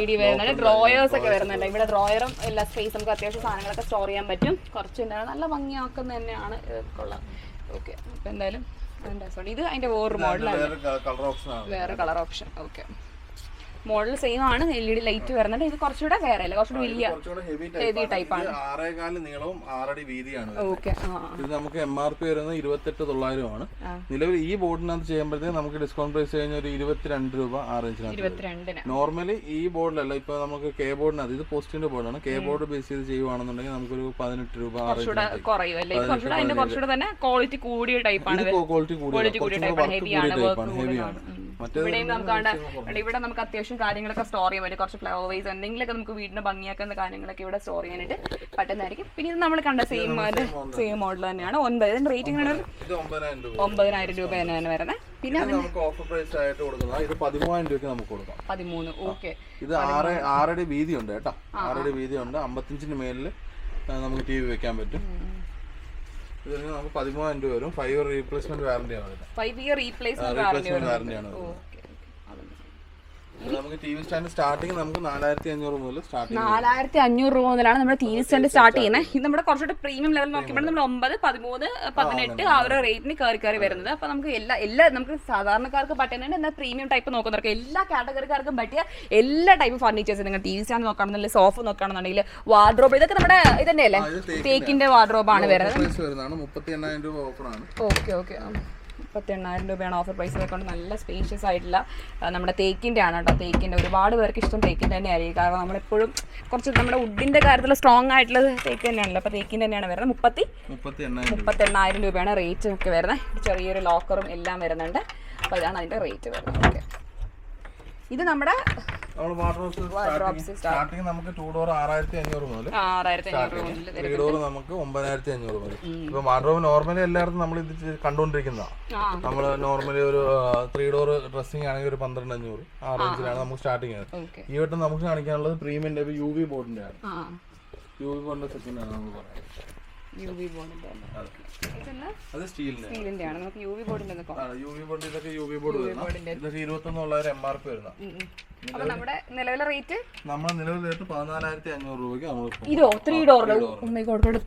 E D വരുന്നുണ്ട്. ഡ്രോയേഴ്സ് ഒക്കെ വരുന്നുണ്ട്. ഇവിടെ ഡ്രോയറും എല്ലാ സ്പേസ് നമുക്ക് അത്യാവശ്യം സാധനങ്ങളൊക്കെ സ്റ്റോർ ചെയ്യാൻ പറ്റും. കുറച്ച് നല്ല ഭംഗിയാക്കുന്ന തന്നെയാണ് കൊള്ളാം. ഓക്കെ അപ്പൊ എന്തായാലും. ഇത് അതിന്റെ വേറൊരു മോഡലാണ് വേറെ കളർ ഓപ്ഷൻ വേറെ colour option okay model same ആണ്. എൽ ഇ ഡി ലൈറ്റ് വരുന്നുണ്ട്. ഇത് കുറച്ചുകൂടെ വേറെ അല്ലേ? കുറച്ചുകൂടെ വലിയ ഹെവി ടൈപ്പ് ആറേകാൽ നീളവും ആറടി വീതിയാണ്. ഓക്കെ ഇത് നമുക്ക് എം ആർ പി വരുന്നത് ഇരുപത്തെട്ട് തൊള്ളായിരം ആണ്. നിലവിൽ ഈ ബോർഡിനകത്ത് ചെയ്യുമ്പോഴത്തേക്ക് നമുക്ക് ഡിസ്കൗണ്ട് പ്രൈസ് കഴിഞ്ഞ ഒരു ഇരുപത്തിരണ്ട് രൂപ ആ ഇരുപത്തിരണ്ടിന്. നോർമലി ഈ ബോർഡിലല്ല ഇപ്പൊ നമുക്ക് കെ ബോർഡിനകത്ത് ഇത് പോസ്റ്റിന്റെ ബോർഡാണ് കെ ബോർഡ് ബേസ് ചെയ്ത് ചെയ്യുവാണെന്നുണ്ടെങ്കിൽ നമുക്കൊരു പതിനെട്ട് രൂപ ആറ് കുറച്ചുകൂടെ റേഞ്ചിനകത്ത് കുറയും അല്ലേ? കുറച്ചുകൂടെ തന്നെ ക്വാളിറ്റി കൂടിയ ടൈപ്പാണ് ഇത് ക്വാളിറ്റി കൂടിയ ക്വാളിറ്റി കൂടിയ ടൈപ്പാണ് ഹെവി ആണ്. ഇവിടെയും നമുക്ക് അവിടെ ഇവിടെ നമുക്ക് അത്യാവശ്യം കാര്യങ്ങളൊക്കെ സ്റ്റോർ ചെയ്യാൻ പറ്റും. കുറച്ച് ഫ്ലവേഴ്സ് എന്തെങ്കിലുമൊക്കെ നമുക്ക് വീടിന് ഭംഗിയാക്കുന്ന കാര്യങ്ങളൊക്കെ ഇവിടെ സ്റ്റോർ ചെയ്യാനായിട്ട് പറ്റുന്നതായിരിക്കും. പിന്നെ ഇത് നമ്മൾ കണ്ട സെയിം സെയിം മോഡൽ തന്നെയാണ്. ഒൻപത് ഇതിന്റെ റേറ്റിംഗ് ആണ് ഒമ്പതിനായിരം രൂപ. തന്നെയാണ് വരുന്നത്. പിന്നെ നമുക്ക് ഓഫർ പ്രൈസ് ആയിട്ട് കൊടുക്കുന്നത് ഇത് പതിമൂവായിരം രൂപയ്ക്ക് നമുക്ക് കൊടുക്കാം. പതിമൂന്ന്. ഓക്കെ ഇത് ആറ് ആറടി വീതി ഉണ്ട് കേട്ടോ ആറടി വീതി ഉണ്ട് അമ്പത്തഞ്ചിന് മേലിൽ നമുക്ക് ടി വി വെക്കാൻ പറ്റും. ഇത് വരുന്നത് നമുക്ക് പതിമൂവായിരം രൂപ വരും. ഫൈവ് ഇയർ റീപ്ലേസ്മെന്റ് വാറന്റി ആണ് five year replacement replacement warranty ആണ് വരുന്നത് നമുക്ക് ടി വി സ്റ്റാൻഡ് സ്റ്റാർട്ടിങ് നമുക്ക് നാലായിരത്തി അഞ്ഞൂറ് മുതൽ സ്റ്റാർട്ടിങ് നാലായിരത്തി അഞ്ഞൂറ് രൂപ മുതലാണ് നമ്മുടെ ടി വി സ്റ്റാൻഡ് സ്റ്റാർട്ട് ചെയ്യുന്നത്. ഇത് നമ്മുടെ കുറച്ചുകൂടി പ്രീമിയം ലെവൽ നോക്കിയപ്പോൾ നമ്മൾ ഒമ്പത് പതിമൂന്ന് പതിനെട്ട് ആ ഒരു റേറ്റിന് കയറി കയറി വരുന്നത്. അപ്പൊ നമുക്ക് എല്ലാ എല്ലാ നമുക്ക് സാധാരണക്കാർക്ക് പറ്റുന്നുണ്ട്. എന്നാൽ പ്രീമിയം ടൈപ്പ് നോക്കുന്നവർക്ക് എല്ലാ കാറ്റഗറിക്കാർക്കും പറ്റിയ എല്ലാ ടൈപ്പ് ഫർണിച്ചേഴ്സ് നിങ്ങൾ ടി വി സ്റ്റാൻഡ് നോക്കുകയാണെന്നുണ്ടെങ്കിൽ സോഫ നോക്കുകയാണെന്നുണ്ടെങ്കിൽ വാർഡ്രോബ് ഇതൊക്കെ നമ്മുടെ ഇത് തന്നെയല്ലേ തേക്കിന്റെ വാർഡ്രോബാണ് വരുന്നത്. മുപ്പത്തി എണ്ണായിരം രൂപ ഓഫറാണ് ഓക്കെ ഓക്കെ മുപ്പത്തി എണ്ണായിരം രൂപയാണ് ഓഫർ പ്രൈസ് കൊണ്ട് നല്ല സ്പേഷ്യസ് ആയിട്ടുള്ള നമ്മുടെ തേക്കിന്റെ ആണ് കേട്ടോ. തേക്കിന്റെ ഒരുപാട് പേർക്ക് ഇഷ്ടം തേക്കിന്റെ തന്നെ ആയിരിക്കും കാരണം നമ്മളെപ്പോഴും കുറച്ച് നമ്മുടെ വുഡിന്റെ കാര്യത്തിൽ സ്ട്രോങ് ആയിട്ടുള്ള തേക്ക് തന്നെയാണല്ലോ. അപ്പോൾ തേക്കിന്റെ തന്നെയാണ് വരുന്നത്. മുപ്പത്തി മുപ്പത്തി എണ്ണായിരം മുപ്പത്തി എണ്ണായിരം രൂപയാണ് റേറ്റ് ഒക്കെ വരുന്നത്. ചെറിയൊരു ലോക്കറും എല്ലാം വരുന്നുണ്ട്. അപ്പോൾ ഇതാണ് അതിന്റെ റേറ്റ് വരുന്നത്. ഓക്കെ ഇത് നമ്മുടെ നമ്മൾ വാട്ടർ സ്റ്റാർട്ടിങ് നമുക്ക് ടൂ ഡോർ ആറായിരത്തി അഞ്ഞൂറ് മുതൽ ത്രീ ഡോർ നമുക്ക് ഒമ്പതിനായിരത്തി അഞ്ഞൂറ് മുതൽ ഇപ്പൊ വാർഡ്രോബ് നോർമലി എല്ലായിടത്തും നമ്മൾ ഇത് കണ്ടുകൊണ്ടിരിക്കുന്നതാണ് നമ്മൾ നോർമലി ഒരു ത്രീ ഡോർ ഡ്രസ്സിംഗ് ആണെങ്കിൽ ഒരു പന്ത്രണ്ട് അഞ്ഞൂറ് ആ റേഞ്ചിലാണ് നമുക്ക് സ്റ്റാർട്ടിങ് ആണ് ഈ വട്ടം നമുക്ക് കാണിക്കാനുള്ളത് പ്രീമിയം യു വി ബോർഡിന്റെ ആണ് യു വി ബോർഡിന്റെ സെക്കൻഡ് ആണ് നമ്മൾ പറയുന്നത്. യു വി ബോർഡിന്റെ അത്. സ്റ്റീലിന്റെ സ്റ്റീലിന്റെ. ആണ്. നമുക്ക് യു വി ബോർഡിന്റെ യു വി ബോർഡ് ഇതൊക്കെ യു വി ബോർഡ് വരുന്ന ഇതൊക്കെ എം ആർ പി വരുന്ന. അപ്പൊ നമ്മുടെ നിലവിലെ റേറ്റ്? നിലവിലെ റേറ്റ് പതിനാലായിരത്തി അഞ്ഞൂറ് രൂപയ്ക്ക് നമ്മൾ ഇതോ ത്രീ ഡോറിന്റെ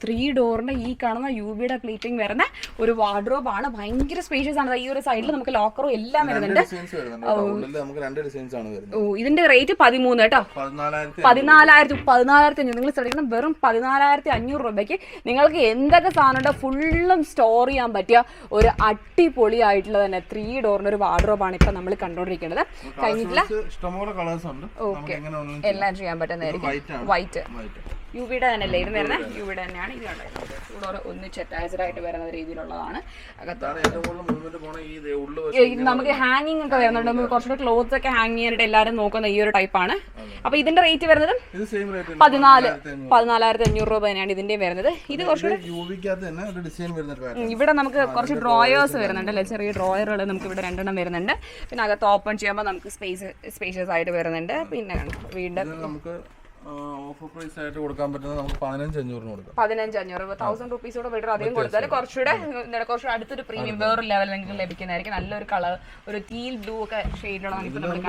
ത്രീ ഡോറിന്റെ ഈ കാണുന്ന യു ബിയുടെ പ്ലേറ്റിംഗ് വരുന്ന ഒരു വാർഡ്രോബ് ആണ്. ഭയങ്കര സ്പേഷ്യസ് ആണ്. ഈ ഒരു സൈഡിൽ നമുക്ക് ലോക്കറും എല്ലാം വരുന്നുണ്ട്. ഓ. ഇതിന്റെ റേറ്റ് പതിമൂന്ന് കേട്ടോ. പതിനാലായിരത്തി പതിനാലായിരത്തി പതിനാലായിരത്തി അഞ്ഞൂറ് നിങ്ങൾ ശ്രദ്ധിക്കണം വെറും പതിനാലായിരത്തി അഞ്ഞൂറ് രൂപയ്ക്ക് നിങ്ങൾക്ക് എന്തൊക്കെ സാധനം ഉണ്ടോ ഫുള്ളും സ്റ്റോർ ചെയ്യാൻ പറ്റിയ ഒരു അടിപൊളിയായിട്ടുള്ള തന്നെ ത്രീ ഡോറിന് ഒരു വാർഡ്രോബാണ് ഇപ്പൊ നമ്മൾ കണ്ടുകൊണ്ടിരിക്കുന്നത്. കഴിഞ്ഞിട്ടില്ല? എല്ലാം ചെയ്യാൻ പറ്റുന്നതായിരിക്കും. ആണ്. വൈറ്റ് യു വിയുടെ തന്നെയല്ലേ ഇരുന്ന് വരുന്നത് യു വിയുടെ തന്നെയാണ് ഇത് കണ്ടത് ചൂടോടെ ഒന്നിച്ച് അറ്റാച്ച്ഡ് ആയിട്ട് വരുന്ന രീതിയിലുള്ളതാണ്. അകത്ത് നമുക്ക് ഹാങ്ങിങ് ഒക്കെ വരുന്നുണ്ട്. നമുക്ക് കുറച്ചുകൂടെ ക്ലോത്ത്സ് ഒക്കെ ഹാങ് ചെയ്യാനായിട്ട് എല്ലാവരും നോക്കുന്ന ഈ ഒരു ടൈപ്പാണ് അപ്പൊ ഇതിന്റെ റേറ്റ് വരുന്നത് പതിനാല് പതിനാലായിരത്തി അഞ്ഞൂറ്. രൂപ തന്നെയാണ് ഇതിന്റെ വരുന്നത്. ഇത് കുറച്ചുകൂടെ തന്നെ ഇവിടെ നമുക്ക് കുറച്ച് ഡ്രോയേഴ്സ് വരുന്നുണ്ട് അല്ലെ? ചെറിയ ഡ്രോയറുകൾ നമുക്ക് ഇവിടെ രണ്ടെണ്ണം വരുന്നുണ്ട്. പിന്നെ അകത്ത് ഓപ്പൺ ചെയ്യുമ്പോൾ നമുക്ക് സ്പേസ് സ്പേഷ്യസ് ആയിട്ട് വരുന്നുണ്ട്. പിന്നെ വീണ്ടും നമുക്ക് ഓഫർ പ്രൈസ് ആയിട്ട് കൊടുക്കാൻ പറ്റുന്നത് നമുക്ക് പതിനഞ്ച് അഞ്ഞൂറിന് കൊടുക്കാം പതിനഞ്ച് അഞ്ഞൂറ് തൗസൻഡ് റുപ്പീസോടെ ബെറ്റർ അധികം കൊടുത്താൽ കുറച്ചുകൂടെ എന്താണ് കുറച്ചുകൂടെ അടുത്തൊരു പ്രീമിയം വേറെ ലെവൽ നിങ്ങൾക്ക് ലഭിക്കുന്നതായിരിക്കും. നല്ലൊരു കളർ ഒരു ടീൽ ബ്ലൂ ഒക്കെ ഷെയ്ഡിലുള്ള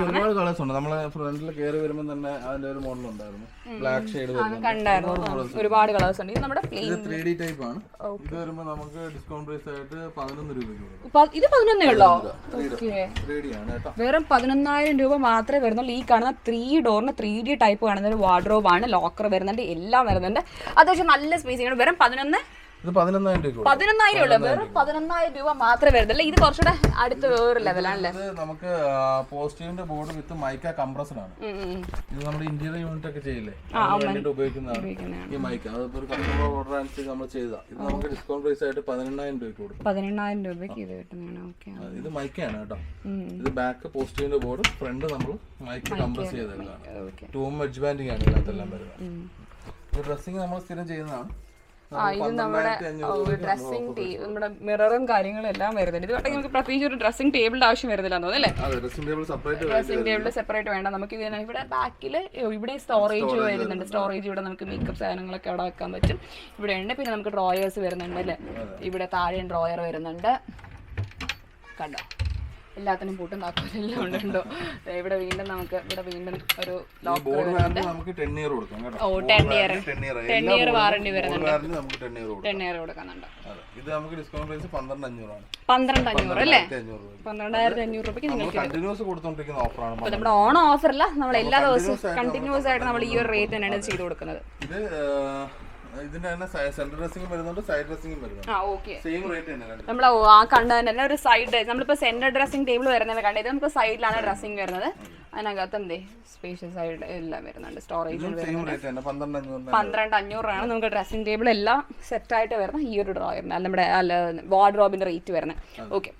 ഒരുപാട് കളേഴ്സ് ഉണ്ട്. നമ്മളെ ഫ്രണ്ടിൽ കയറി വരുമ്പോൾ തന്നെ അതിന്റെ ഒരു മോഡൽ ഉണ്ടായിരുന്നു. ബ്ലാക്ക് ഷെയ്ഡ് വരുന്നുണ്ട്. കണ്ടായിരുന്നു. ഒരുപാട് കളേഴ്സ് ഉണ്ട്. ഇത് നമ്മുടെ ത്രീ ഡി ടൈപ്പ് ആണ്. ഇത് വരുമ്പോൾ നമുക്ക് ഡിസ്കൗണ്ട് പ്രൈസ് ആയിട്ട് പതിനൊന്ന് കൊടുക്കും. ഇത് പതിനൊന്നേ ഉള്ളോ? വെറും പതിനൊന്നായിരം രൂപ മാത്രമേ വരുന്നുള്ളൂ. ഈ കാണുന്ന ത്രീ ഡോറിന് ത്രീ ഡി ടൈപ്പ് കാണുന്ന ഒരു വാർഡ്രോബ് ആണ്. ലോക്കർ വരുന്നുണ്ട്. എല്ലാം വരുന്നുണ്ട്. അത്യാവശ്യം നല്ല സ്പേസിംഗ് വെറും പതിനൊന്ന് ഇത് പതിനൊന്നായിരം രൂപയ്ക്ക് കൊടുക്കും. പതിനൊന്നായിരം ഉള്ളൂ. വെറും പതിനൊന്നായിരം രൂപ മാത്രമേ വരുന്നുള്ളൂ. ഇത് കുറച്ചുകൂടെ അടുത്ത ലെവലാണല്ലേ ഇത് നമുക്ക് പോസിറ്റീവിന്റെ ബോർഡ് വിത്ത് മൈക്ക കംപ്രസർ ആണ്. ഇത് നമ്മുടെ ഇന്റീരിയർ യൂണിറ്റ് ഒക്കെ ചെയ്യില്ലേ? ഉപയോഗിക്കുന്നതാണ്. ഈ മൈക്ക്. അത് ഒരു കസ്റ്റമർ ഓർഡർ അനുസരിച്ച് നമ്മൾ ചെയ്താ. ഇത് നമുക്ക് ഡിസ്കൗണ്ട് പ്രൈസ് ആയിട്ട് പതിനെണ്ണായിരം രൂപയ്ക്ക് കൊടുക്കും. പതിനെണ്ണായിരം രൂപയ്ക്ക് ഇത് കിട്ടുന്നതാണ്. ഇത് മൈക്കാണ് കേട്ടോ. ഇത് ബാക്ക് പോസിറ്റീവിന്റെ ബോർഡ് ഫ്രണ്ട് നമ്മൾ മൈക്ക് കംപ്രസ് ചെയ്തതാണ് ടൂം എഡ്ജ് ബാൻഡിങ് ആണ് ഇതിനകത്തെല്ലാം വരുന്നത്. ഡ്രസ്സിങ് നമ്മൾ സ്ഥിരം ചെയ്യുന്നതാണ്. ആ ഇത് നമ്മുടെ ഡ്രസ്സിംഗ് നമ്മുടെ മിററും കാര്യങ്ങളും എല്ലാം വരുന്നുണ്ട്. ഇത് നമുക്ക് പ്രത്യേകിച്ച് ഒരു ഡ്രസ്സിംഗ് ടേബിളിന്റെ ആവശ്യം വരുന്നില്ല തോന്നുന്നു അല്ലേ? അതെ dressing table separate dressing table separate വേണ്ട. നമുക്ക് ഇതിന് ഇവിടെ ബാക്കിൽ ഇവിടെ സ്റ്റോറേജ് വരുന്നുണ്ട്. സ്റ്റോറേജ് ഇവിടെ നമുക്ക് മേക്കപ്പ് സാധനങ്ങളൊക്കെ അവിടെ വെക്കാൻ പറ്റും. ഇവിടെ ഉണ്ട്. പിന്നെ നമുക്ക് ഡ്രോയേഴ്സ് വരുന്നുണ്ട് അല്ലേ? ഇവിടെ താഴെ ഡ്രോയർ വരുന്നുണ്ട്. കണ്ടോ? എല്ലാത്തിനും പൂട്ടും താക്കോലും എല്ലാം ഉണ്ടോ ഇവിടെ വീണ്ടും നമുക്ക് ഇവിടെ വീണ്ടും ഒരു ഓ ten year ten year warranty വരുന്നുണ്ട്. ടെൻ ഇയർ കൊടുക്കുന്നുണ്ട്. ഇത് നമുക്ക് ഡിസ്കൗണ്ട് പ്രൈസ് പന്ത്രണ്ട് അഞ്ഞൂറാണ് പന്ത്രണ്ട് അഞ്ഞൂറ് അല്ലേ? പന്ത്രണ്ടായിരത്തി അഞ്ഞൂറ് രൂപയ്ക്ക് നിങ്ങൾക്ക് കണ്ടിന്യൂസ് കൊടുത്തോണ്ടിരിക്കുന്ന ഓഫറാണ് നമ്മുടെ ഓണം ഓഫറില്ല നമ്മൾ എല്ലാ ദിവസവും കണ്ടിന്യൂസ് ആയിട്ട് നമ്മൾ ഈ ഒരു റേറ്റ് തന്നെയാണ് ചെയ്തു കൊടുക്കുന്നത്. ഇത് ഇതിന്റെ തന്നെ ഡ്രസ്സിംഗ് വരുന്നുണ്ട് സൈഡ് ഡ്രസ്സിംഗും വരുന്നുണ്ട്. സെയിം റേറ്റ് തന്നെ നമ്മൾ ആ തന്നെ ഒരു സൈഡ് നമ്മളിപ്പോൾ ഡ്രസ്സിംഗ് ടേബിൾ വരുന്നത് കണ്ടത് നമുക്ക് സൈഡിലാണ് ഡ്രസ്സിംഗ് വരുന്നത്. അതിനകത്ത് എന്തേ? സ്പേഷ്യസ് ആയിട്ട് എല്ലാം വരുന്നുണ്ട് സ്റ്റോറേജ് പന്ത്രണ്ട് അഞ്ഞൂറാണ് നമുക്ക് ഡ്രസ്സിംഗ് ടേബിൾ എല്ലാം സെറ്റായിട്ട് വരുന്ന ഈ ഒരു ഡ്രോയറിന് നമ്മുടെ അല്ല വാർഡ്രോബിന്റെ റേറ്റ് വരുന്നത്. ഓക്കെ